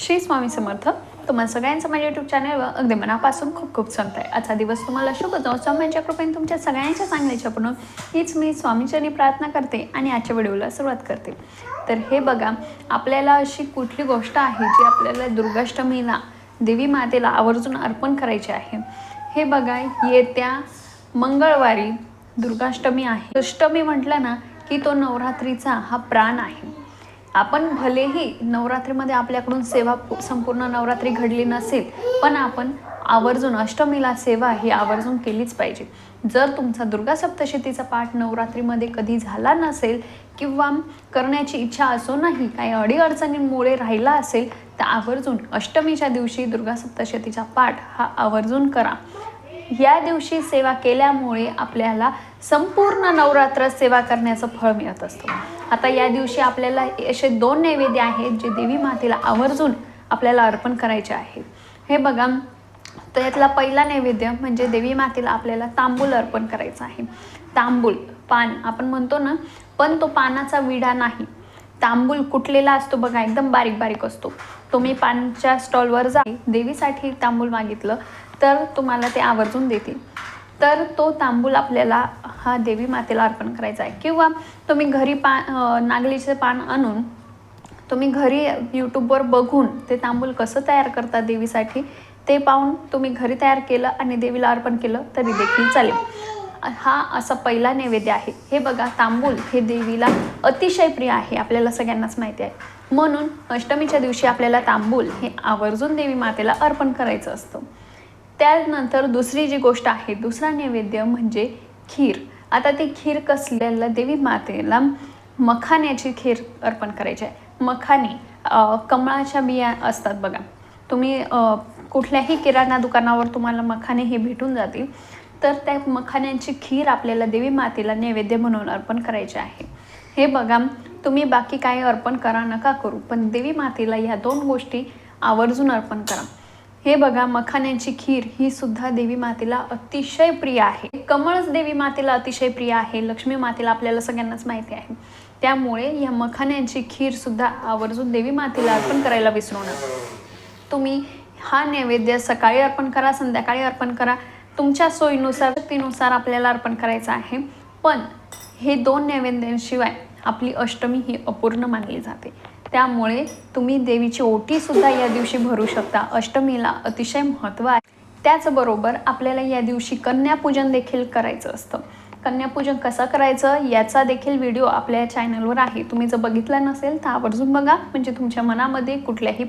श्री स्वामी समर्थ. तुम्हाला सगळ्यांचं माझ्या यूट्यूब चॅनलवर अगदी मनापासून खूप खूप स्वागत आहे. आजचा दिवस तुम्हाला शुभ जाऊ स्वामींच्या कृपेने तुमच्या सगळ्यांच्या चांगल्याच्या पण हीच मी स्वामीचरणी प्रार्थना करते आणि आजच्या व्हिडिओला सुरुवात करते. तर हे बघा आपल्याला अशी कुठली गोष्ट आहे जी आपल्याला दुर्गाष्टमीला देवी मातेला आवर्जून अर्पण करायची आहे? हे बघा येत्या मंगळवारी दुर्गाष्टमी आहे. अष्टमी म्हटलं ना की तो नवरात्रीचा हा प्राण आहे. आपण भलेही नवरात्रीमध्ये आपल्याकडून सेवा संपूर्ण नवरात्री घडली नसेल पण आपण आवर्जून अष्टमीला सेवा ही आवर्जून केलीच पाहिजे. जर तुमचा दुर्गा सप्तशतीचा पाठ नवरात्रीमध्ये कधी झाला नसेल किंवा करण्याची इच्छा असूनही काही अडीअडचणींमुळे राहिला असेल तर आवर्जून अष्टमीच्या दिवशी दुर्गा सप्तशतीचा पाठ हा आवर्जून करा. या दिवशी सेवा केल्यामुळे आपल्याला संपूर्ण नवरात्र सेवा करण्याचं फळ मिळत असतं. आता या दिवशी आपल्याला असे दोन नैवेद्य आहेत जे देवी मातेला आवर्जून आपल्याला अर्पण करायचे आहे हे बघा तर यातला पहिला नैवेद्य म्हणजे देवी मातेला आपल्याला तांबूल अर्पण करायचं आहे. तांबूल पान आपण म्हणतो ना पण तो पानाचा विडा नाही. तांबूल कुटलेला असतो बघा एकदम बारीक बारीक असतो. तुम्ही पानच्या स्टॉलवर जा देवीसाठी तांबूल मागितलं तर तुम्हाला ते आवर्जून देतील. तर तो तांबूल आपल्याला हा देवी मातेला अर्पण करायचा आहे. किंवा तुम्ही घरी पा नागलीचे पान आणून तुम्ही घरी यूट्यूबवर बघून ते तांबूल कसं तयार करतात देवीसाठी ते पाहून तुम्ही घरी तयार केलं आणि देवीला अर्पण केलं तरी देखील चालेल. हा असा पहिला नैवेद्य आहे. हे बघा तांबूल हे देवीला अतिशय प्रिय आहे आपल्याला सगळ्यांनाच माहिती आहे. म्हणून अष्टमीच्या दिवशी आपल्याला तांबूल हे आवर्जून देवी मातेला अर्पण करायचं असतं. त्यानंतर दुसरी जी गोष्ट आहे दुसरा नैवेद्य म्हणजे खीर. आता ती खीर कसल्याला? देवी मातेला मखाण्याची खीर अर्पण करायची आहे. मखाने कमळाच्या बिया असतात बघा. तुम्ही कुठल्याही किराणा दुकानावर तुम्हाला मखाने हे भेटून जातील. तर त्या मखाण्यांची खीर आपल्याला देवी मातेला नैवेद्य म्हणून अर्पण करायचे आहे. हे बघा तुम्ही बाकी काही अर्पण करा नका करू. पण देवी मातेला ह्या दोन गोष्टी आवर्जून अर्पण करा. हे बघा मखाण्यांची खीर ही सुद्धा देवी मातेला अतिशय प्रिय आहे. कमळच देवी मातेला अतिशय प्रिय आहे लक्ष्मी मातेला आपल्याला सगळ्यांनाच माहिती आहे. त्यामुळे या मखाण्यांची खीर सुद्धा आवर्जून देवी मातेला अर्पण करायला विसरू नका. तुम्ही हा नैवेद्य सकाळी अर्पण करा संध्याकाळी अर्पण करा. तुमच्या सोयीनुसार शक्तीनुसार आपल्याला अर्पण करायचं आहे. पण हे दोन नैवेद्यांशिवाय आपली अष्टमी ही अपूर्ण मानली जाते. त्यामुळे तुम्ही देवीची ओटीसुद्धा या दिवशी भरू शकता. अष्टमीला अतिशय महत्त्व आहे. त्याचबरोबर आपल्याला या दिवशी कन्यापूजन देखील करायचं असतं. कन्यापूजन कसं करायचं याचा देखील व्हिडिओ आपल्या चॅनलवर आहे. तुम्ही जर बघितला नसेल तर आवर्जून बघा. म्हणजे तुमच्या मनामध्ये कुठल्याही